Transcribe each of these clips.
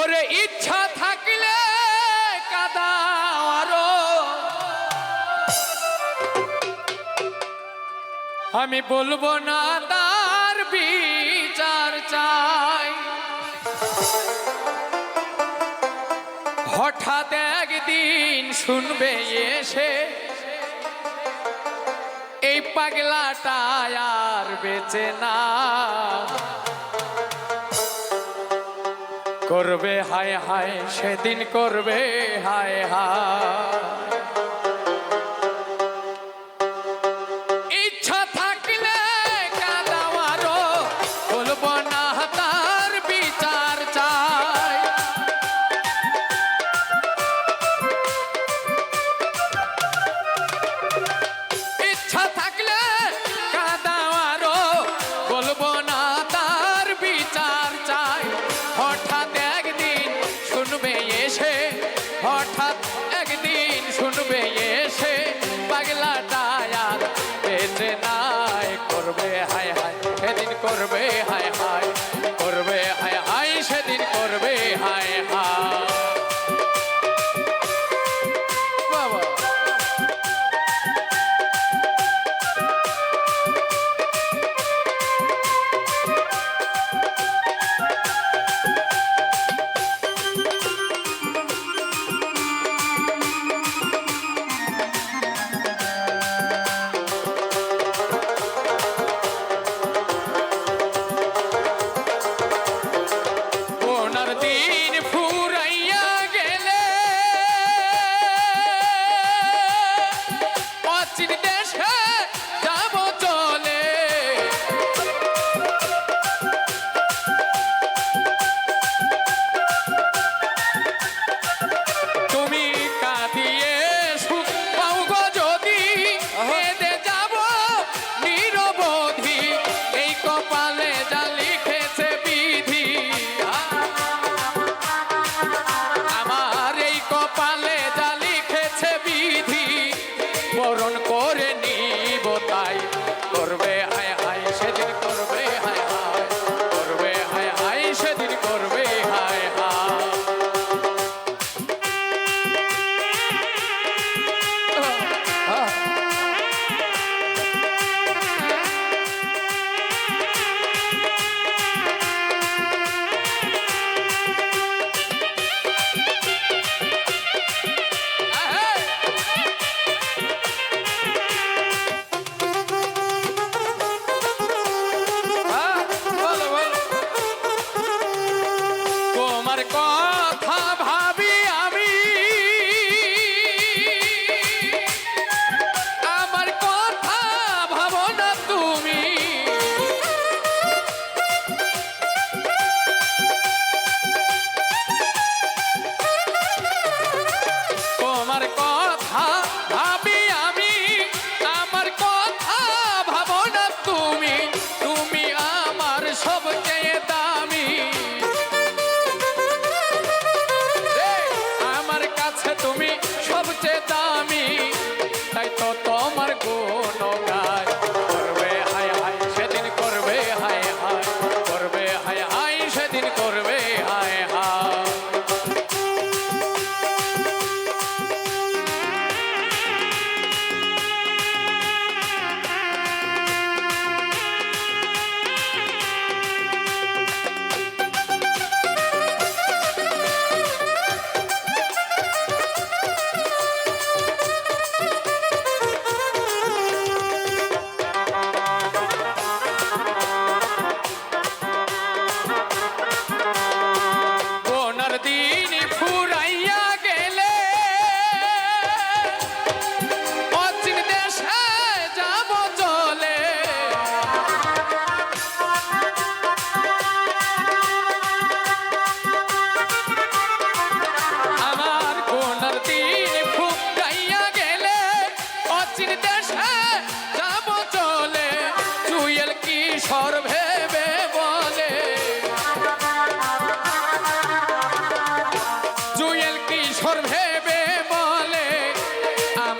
ওরে ইচ্ছা থাকলে কাদাও আরও। আমি বলব না তার বিচার চাই। হঠাৎ একদিন শুনবে এসে, এই পাগলাটা আর বেঁচে না। করবে হায় হায় সেদিন করবে হায় হায়। ron mim.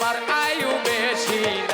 আমার আয়ু বেশি।